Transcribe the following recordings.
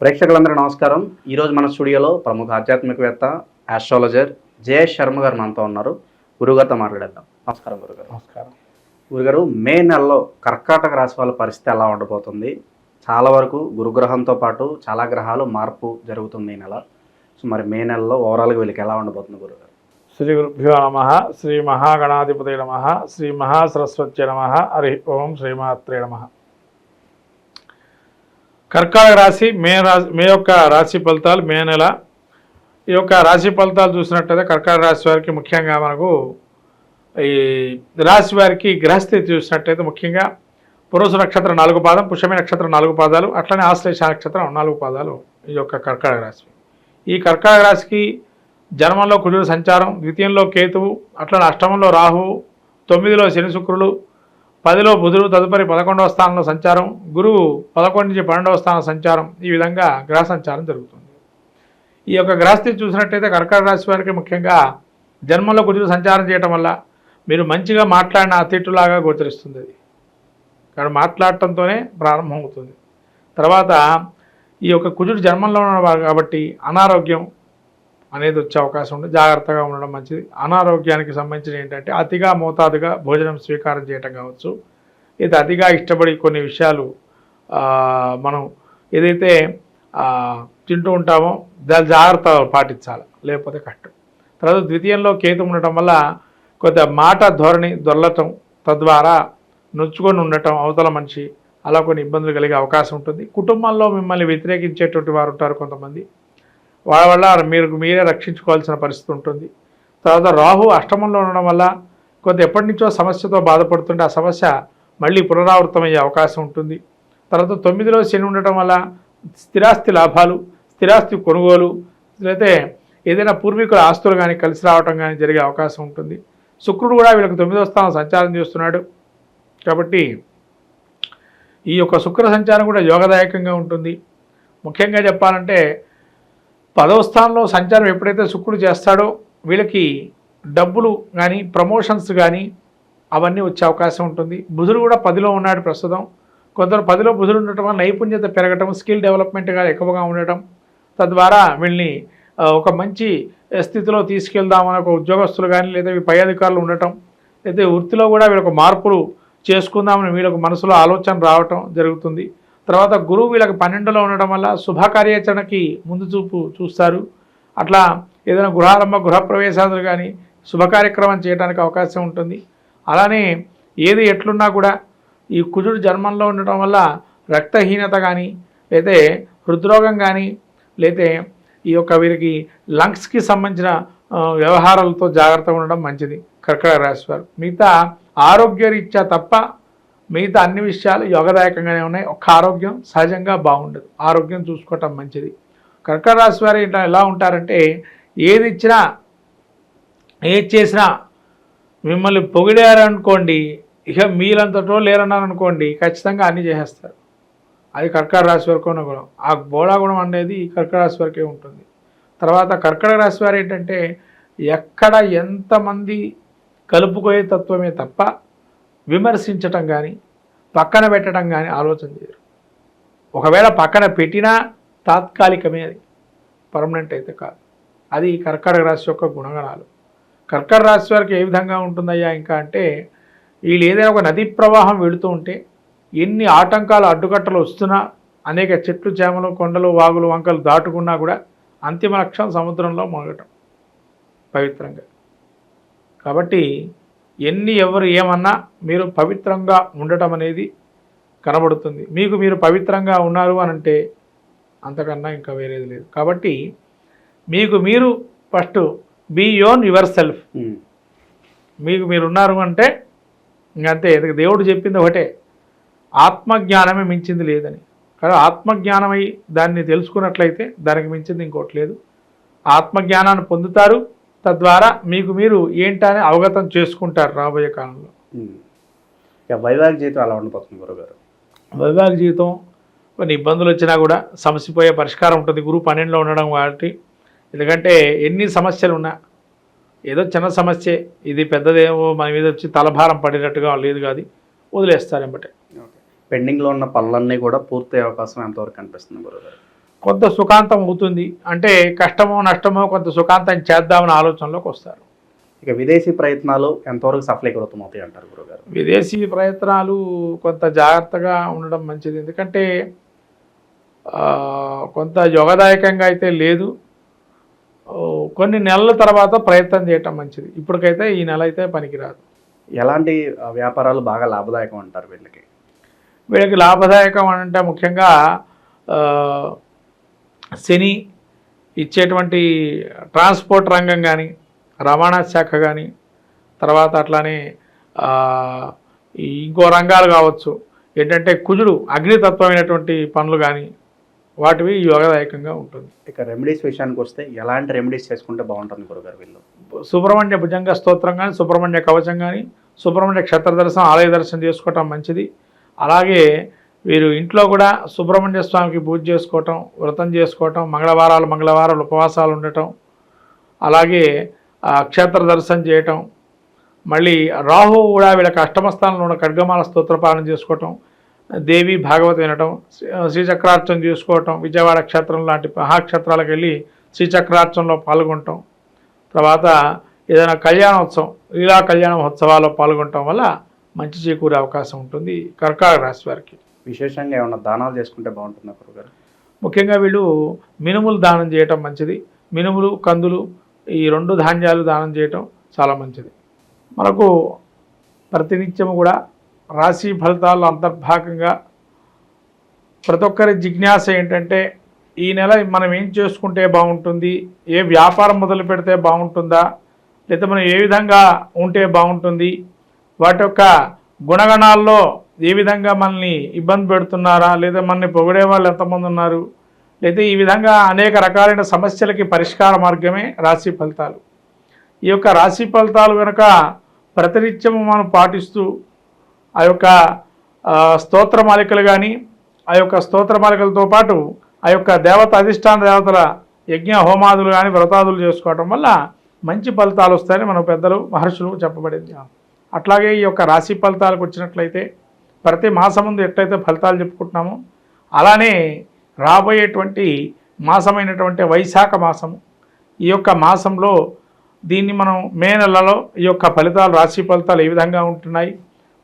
ప్రేక్షకులందరూ నమస్కారం. ఈరోజు మన స్టూడియోలో ప్రముఖ ఆధ్యాత్మికవేత్త ఆస్ట్రాలజర్ జయేష్ శర్మ గారు మనతో ఉన్నారు. గురుగారితో మాట్లాడేద్దాం. నమస్కారం గురుగారు. నమస్కారం. గురుగారు మే నెలలో కర్కాటక రాశి వాళ్ళ పరిస్థితి ఎలా ఉండబోతుంది? చాలా వరకు గురుగ్రహంతో పాటు చాలా గ్రహాలు మార్పు జరుగుతుంది ఈ నెల. సో మరి మే నెలలో ఓవరాల్గా వీళ్ళకి ఎలా ఉండబోతుంది గురుగారు? శ్రీ గురుభ్యో నమ శ్రీ మహాగణాధిపతి నమ శ్రీ మహాసరస్వత్య నమ హరి ఓం శ్రీమాత్రే నమ. కర్కాటక రాశి మే రాశి మే యొక్క రాశి ఫలితాలు మే నెల. ఈ యొక్క రాశి ఫలితాలు చూసినట్టయితే కర్కాటక రాశి వారికి ముఖ్యంగా మనకు ఈ రాశి వారికి గ్రహస్థితి చూసినట్టయితే ముఖ్యంగా పురుష నక్షత్రం నాలుగు పాదం పుష్యమి నక్షత్రం నాలుగు పాదాలు అట్లనే ఆశ్లేష నక్షత్రం నాలుగు పాదాలు ఈ యొక్క కర్కాటక రాశి. ఈ కర్కాటక రాశికి జన్మంలో కుజుడు సంచారం ద్వితీయంలో కేతువు అట్లనే అష్టమంలో రాహువు తొమ్మిదిలో శని శుక్రులు పదిలో బుధుడు తదుపరి పదకొండవ స్థానంలో సంచారం గురువు పదకొండు నుంచి పన్నెండవ స్థానం సంచారం. ఈ విధంగా గ్రహ సంచారం జరుగుతుంది. ఈ యొక్క గ్రహస్థితి చూసినట్టయితే కర్కట రాశి వారికి ముఖ్యంగా జన్మలో గురువు సంచారం చేయటం వల్ల మీరు మంచిగా మాట్లాడిన అతిట్టులాగా గోచరిస్తుంది. అది కానీ మాట్లాడటంతోనే ప్రారంభమవుతుంది. తర్వాత ఈ యొక్క కుజుడు జన్మంలో ఉన్నవారు కాబట్టి అనారోగ్యం అనేది వచ్చే అవకాశం ఉంది. జాగ్రత్తగా ఉండడం మంచిది. అనారోగ్యానికి సంబంధించిన ఏంటంటే అతిగా మోతాదుగా భోజనం స్వీకారం చేయటం కావచ్చు. ఇది అతిగా ఇష్టపడి కొన్ని విషయాలు మనం ఏదైతే తింటూ ఉంటామో దాని జాగ్రత్త పాటించాలి. లేకపోతే కష్టం తర్వాత ద్వితీయంలో కేతు ఉండటం వల్ల కొద్దిగా మాట ధోరణి దొరలటం తద్వారా నొచ్చుకొని ఉండటం అవతల మనిషి అలా కొన్ని ఇబ్బందులు కలిగే అవకాశం ఉంటుంది. కుటుంబంలో మిమ్మల్ని వ్యతిరేకించేటువంటి వారు ఉంటారు కొంతమంది. వాళ్ళ వల్ల మీరు మీరే రక్షించుకోవాల్సిన పరిస్థితి ఉంటుంది. తర్వాత రాహు అష్టమంలో ఉండడం వల్ల కొంత ఎప్పటి నుంచో సమస్యతో బాధపడుతుంటే ఆ సమస్య మళ్ళీ పునరావృతమయ్యే అవకాశం ఉంటుంది. తర్వాత తొమ్మిదిలో శని ఉండటం వల్ల స్థిరాస్తి లాభాలు స్థిరాస్తి కొనుగోలు లేకపోతే ఏదైనా పూర్వీకుల ఆస్తులు కానీ కలిసి రావటం కానీ జరిగే అవకాశం ఉంటుంది. శుక్రుడు కూడా వీళ్ళకి తొమ్మిదో స్థానం సంచారం చేస్తున్నాడు. కాబట్టి ఈ యొక్క శుక్ర సంచారం కూడా యోగదాయకంగా ఉంటుంది. ముఖ్యంగా చెప్పాలంటే పదవ స్థానంలో సంచారం ఎప్పుడైతే శుక్రుడు చేస్తాడో వీళ్ళకి డబ్బులు కానీ ప్రమోషన్స్ కానీ అవన్నీ వచ్చే అవకాశం ఉంటుంది. బుధుడు కూడా పదిలో ఉన్నాడు ప్రస్తుతం. కొందరు పదిలో బుధుడు ఉండటం వల్ల నైపుణ్యత పెరగటం స్కిల్ డెవలప్మెంట్గా ఎక్కువగా ఉండటం తద్వారా వీళ్ళని ఒక మంచి స్థితిలో తీసుకెళ్దామని ఒక ఉద్యోగస్తులు కానీ లేదా పై అధికారులు ఉండటం లేదా వృత్తిలో కూడా వీళ్ళకు మార్పులు చేసుకుందామని వీళ్ళకు మనసులో ఆలోచన రావటం జరుగుతుంది. తర్వాత గురువు వీళ్ళకి పన్నెండులో ఉండడం వల్ల శుభకార్యాచరణకి ముందు చూపు చూస్తారు. అట్లా ఏదైనా గృహారంభ గృహప్రవేశాలు కానీ శుభకార్యక్రమం చేయడానికి అవకాశం ఉంటుంది. అలానే ఏది ఎట్లున్నా కూడా ఈ కుజుడు జన్మంలో ఉండటం వల్ల రక్తహీనత కానీ లేతే హృద్రోగం కానీ లేతే ఈ యొక్క వీరికి లంగ్స్కి సంబంధించిన వ్యవహారాలతో జాగ్రత్తగా ఉండడం మంచిది. కర్కటక రాశి వారు. మిగతా ఆరోగ్యరీత్యా తప్ప మిగతా అన్ని విషయాలు యోగదాయకంగానే ఉన్నాయి. ఒక ఆరోగ్యం సహజంగా బాగుండదు. ఆరోగ్యం చూసుకోవటం మంచిది. కర్కట రాశి వారు ఇట్లా ఎలా ఉంటారంటే ఏది ఇచ్చినా ఏది చేసినా మిమ్మల్ని పొగిడారనుకోండి ఇక మీలంతటో లేరన్నారనుకోండి ఖచ్చితంగా అన్నీ చేసేస్తారు. అది కర్కట రాశి వరకు ఉన్న గుణం. ఆ బోళా గుణం అనేది కర్కట రాశి వరకే ఉంటుంది. తర్వాత కర్కట రాశి వారు ఏంటంటే ఎక్కడ ఎంతమంది కలుపుకోయే తత్వమే తప్ప విమర్శించటం కానీ పక్కన పెట్టడం కానీ ఆలోచన చేయరు. ఒకవేళ పక్కన పెట్టినా తాత్కాలికమే అది. పర్మనెంట్ అయితే కాదు. అది కర్కటక రాశి యొక్క గుణగణాలు. కర్కట రాశి వారికి ఏ విధంగా ఉంటుందయ్యా ఇంకా అంటే వీళ్ళు ఏదైనా ఒక నదీ ప్రవాహం వెళుతూ ఉంటే ఎన్ని ఆటంకాలు అడ్డుకట్టలు వస్తున్నా అనేక చెట్లు చేమలు కొండలు వాగులు వంకలు దాటుకున్నా కూడా అంతిమ లక్ష్యం సముద్రంలో మునగటం పవిత్రంగా. కాబట్టి ఎన్ని ఎవరు ఏమన్నా మీరు పవిత్రంగా ఉండటం అనేది కనబడుతుంది. మీకు మీరు పవిత్రంగా ఉన్నారు అని అంటే అంతకన్నా ఇంకా వేరేది లేదు. కాబట్టి మీకు మీరు ఫస్ట్ బీ యోన్ యువర్ సెల్ఫ్. మీకు మీరు ఉన్నారు అంటే ఇంకంతే దేవుడు చెప్పింది ఒకటే ఆత్మజ్ఞానమే మించింది లేదని. కానీ ఆత్మజ్ఞానమై దాన్ని తెలుసుకున్నట్లయితే దానికి మించింది ఇంకోటి లేదు. ఆత్మజ్ఞానాన్ని పొందుతారు తద్వారా మీకు మీరు ఏంటని అవగతం చేసుకుంటారు రాబోయే కాలంలో. వైవాహిక జీవితం ఎలా ఉండబోతుంది గురుగారు. వైవాహిక జీవితం కొన్ని ఇబ్బందులు వచ్చినా కూడా సమస్యపోయే పరిష్కారం ఉంటుంది. గురువు పన్నెండులో ఉండడం కాబట్టి ఎందుకంటే ఎన్ని సమస్యలు ఉన్నా ఏదో చిన్న సమస్య ఇది పెద్దదేమో మన మీద వచ్చి తలభారం పడినట్టుగా లేదు కాదు వదిలేస్తారు ఎంబటే. పెండింగ్లో ఉన్న పనులన్నీ కూడా పూర్తయ్యే అవకాశం ఎంతవరకు కనిపిస్తుంది గురుగారు? కొంత సుఖాంతం అవుతుంది. అంటే కష్టమో నష్టమో కొంత సుఖాంతం చేద్దామని ఆలోచనలోకి వస్తారు. ఇక విదేశీ ప్రయత్నాలు ఎంతవరకు సఫలీకృతం అవుతాయి అంటారు గురుగారు? విదేశీ ప్రయత్నాలు కొంత జాగ్రత్తగా ఉండడం మంచిది. ఎందుకంటే కొంత యోగదాయకంగా అయితే లేదు. కొన్ని నెలల తర్వాత ప్రయత్నం చేయటం మంచిది. ఇప్పటికైతే ఈ నెల అయితే పనికిరాదు. ఎలాంటి వ్యాపారాలు బాగా లాభదాయకం అంటారు వీళ్ళకి? వీళ్ళకి లాభదాయకం అంటే ముఖ్యంగా శని ఇచ్చేటువంటి ట్రాన్స్పోర్ట్ రంగం కానీ రవాణా శాఖ కానీ తర్వాత అట్లానే ఇంకో రంగాలు కావచ్చు. ఏంటంటే కుజుడు అగ్నితత్వమైనటువంటి పనులు కానీ వాటివి యోగదాయకంగా ఉంటుంది. ఇక రెమెడీస్ విషయానికి వస్తే ఎలాంటి రెమెడీస్ చేసుకుంటే బాగుంటుంది గురుగారు వీళ్ళు? సుబ్రహ్మణ్య భుజంగ స్తోత్రం కానీ సుబ్రహ్మణ్య కవచం కానీ సుబ్రహ్మణ్య క్షేత్ర దర్శనం ఆలయ దర్శనం చేసుకోవటం మంచిది. అలాగే వీరు ఇంట్లో కూడా సుబ్రహ్మణ్య స్వామికి పూజ చేసుకోవటం వ్రతం చేసుకోవటం మంగళవారాలు మంగళవారాలు ఉపవాసాలు ఉండటం అలాగే ఆ, క్షేత్ర దర్శనం చేయటం మళ్ళీ రాహు కూడా వీళ్ళకి అష్టమ స్థానంలో ఉన్న ఖడ్గమాల స్తోత్రపాలన చేసుకోవటం దేవి భాగవత వినటం శ్రీచక్రార్చన చేసుకోవటం విజయవాడ క్షేత్రం లాంటి మహాక్షేత్రాలకు వెళ్ళి శ్రీచక్రార్చనలో పాల్గొనటం తర్వాత ఏదైనా కళ్యాణోత్సవం లీలా కళ్యాణ మహోత్సవాల్లో పాల్గొనటం వల్ల మంచి చేకూరే అవకాశం ఉంటుంది. కర్కాటక రాశి వారికి. విశేషంగా ఏమైనా దానాలు చేసుకుంటే బాగుంటుందా గురుగారు ముఖ్యంగా వీళ్ళు మినుములు దానం చేయటం మంచిది. మినుములు కందులు ఈ రెండు ధాన్యాలు దానం చేయటం చాలా మంచిది. మనకు ప్రతినిత్యము కూడా రాశి ఫలితాల అంతర్భాగంగా ప్రతి ఒక్కరి జిజ్ఞాస ఏంటంటే ఈ నెల మనం ఏం చేసుకుంటే బాగుంటుంది? ఏ వ్యాపారం మొదలు పెడితే బాగుంటుందా? లేదా మనం ఏ విధంగా ఉంటే బాగుంటుంది? వాటి యొక్క గుణగణాల్లో ఏ విధంగా మనల్ని ఇబ్బంది పెడుతున్నారా? లేదా మనల్ని పొగిడే వాళ్ళు ఎంతమంది ఉన్నారు? లేదా ఈ విధంగా అనేక రకాలైన సమస్యలకి పరిష్కార మార్గమే రాశి ఫలితాలు. ఈ యొక్క రాశి ఫలితాలు కనుక ప్రతినిత్యము మనం పాటిస్తూ ఆ యొక్క స్తోత్ర స్తోత్రమాలికలు కానీ ఆ యొక్క స్తోత్రమాలికలతో పాటు ఆ యొక్క దేవత అధిష్టాన దేవతల యజ్ఞ హోమాదులు కానీ వ్రతాదులు చేసుకోవటం వల్ల మంచి ఫలితాలు వస్తాయని మన పెద్దలు మహర్షులు చెప్పబడింది. అట్లాగే ఈ యొక్క రాశి ఫలితాలకు వచ్చినట్లయితే ప్రతి మాసం ముందు ఎట్లయితే ఫలితాలు చెప్పుకుంటున్నామో అలానే రాబోయేటువంటి మాసమైనటువంటి వైశాఖ మాసము. ఈ యొక్క మాసంలో దీన్ని మనం మే నెలలో ఈ యొక్క ఫలితాలు రాశి ఫలితాలు ఏ విధంగా ఉంటున్నాయి?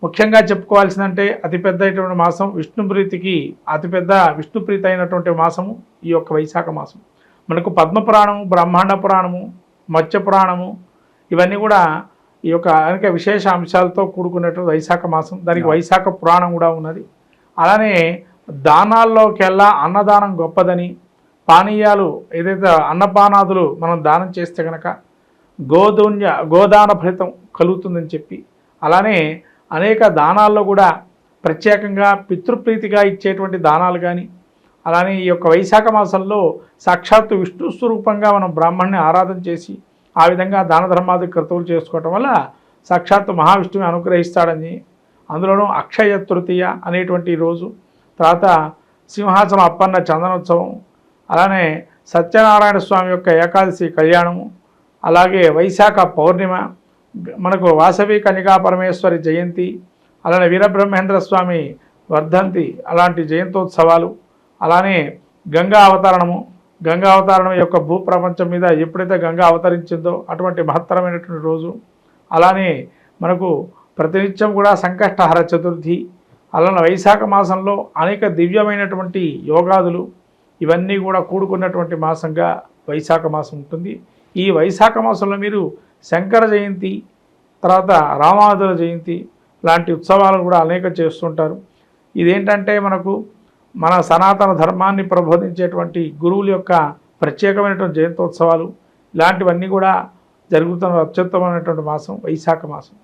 ముఖ్యంగా చెప్పుకోవాల్సిందంటే అతిపెద్ద అయినటువంటి మాసం విష్ణుప్రీతికి అతిపెద్ద విష్ణుప్రీతి అయినటువంటి మాసము ఈ యొక్క వైశాఖ మాసం. మనకు పద్మ పురాణము బ్రహ్మాండ పురాణము మత్స్య పురాణము ఇవన్నీ కూడా ఈ యొక్క అనేక విశేష అంశాలతో కూడుకున్నటువంటి వైశాఖ మాసం. దానికి వైశాఖ పురాణం కూడా ఉన్నది. అలానే దానాల్లోకెల్లా అన్నదానం గొప్పదని పానీయాలు ఏదైతే అన్నపానాదులు మనం దానం చేస్తే కనుక గోధున్య గోదాన ఫలితం కలుగుతుందని చెప్పి అలానే అనేక దానాల్లో కూడా ప్రత్యేకంగా పితృప్రీతిగా ఇచ్చేటువంటి దానాలు కానీ అలానే ఈ యొక్క వైశాఖ మాసంలో సాక్షాత్తు విష్ణు స్వరూపంగా మనం బ్రాహ్మణ్ణి ఆరాధన చేసి ఆ విధంగా దాన ధర్మాది క్రతువులు చేసుకోవటం వల్ల సాక్షాత్తు మహావిష్ణువుని అనుగ్రహిస్తాడని అందులోనూ అక్షయ తృతీయ అనేటువంటి రోజు తర్వాత సింహాసనం అప్పన్న చందనోత్సవం అలానే సత్యనారాయణ స్వామి యొక్క ఏకాదశి కళ్యాణము అలాగే వైశాఖ పౌర్ణిమ మనకు వాసవి కన్యకా పరమేశ్వరి జయంతి అలానే వీరబ్రహ్మేంద్ర స్వామి వర్ధంతి అలాంటి జయంతోత్సవాలు అలానే గంగా అవతరణము గంగా అవతారణం యొక్క భూప్రపంచం మీద ఎప్పుడైతే గంగా అవతరించిందో అటువంటి మహత్తరమైనటువంటి రోజు. అలానే మనకు ప్రతినిత్యం కూడా సంకష్టహర చతుర్థి. అలానే వైశాఖ మాసంలో అనేక దివ్యమైనటువంటి యోగాదులు ఇవన్నీ కూడా కూడుకున్నటువంటి మాసంగా వైశాఖ మాసం ఉంటుంది. ఈ వైశాఖ మాసంలో మీరు శంకర జయంతి తర్వాత రామానుజుల జయంతి లాంటి ఉత్సవాలు కూడా అనేక చేస్తుంటారు. ఇదేంటంటే మనకు మన సనాతన ధర్మాన్ని ప్రబోధించేటువంటి గురువుల యొక్క ప్రత్యేకమైనటువంటి జయంతోత్సవాలు ఇలాంటివన్నీ కూడా జరుగుతున్న అత్యుత్తమైనటువంటి మాసం వైశాఖ మాసం.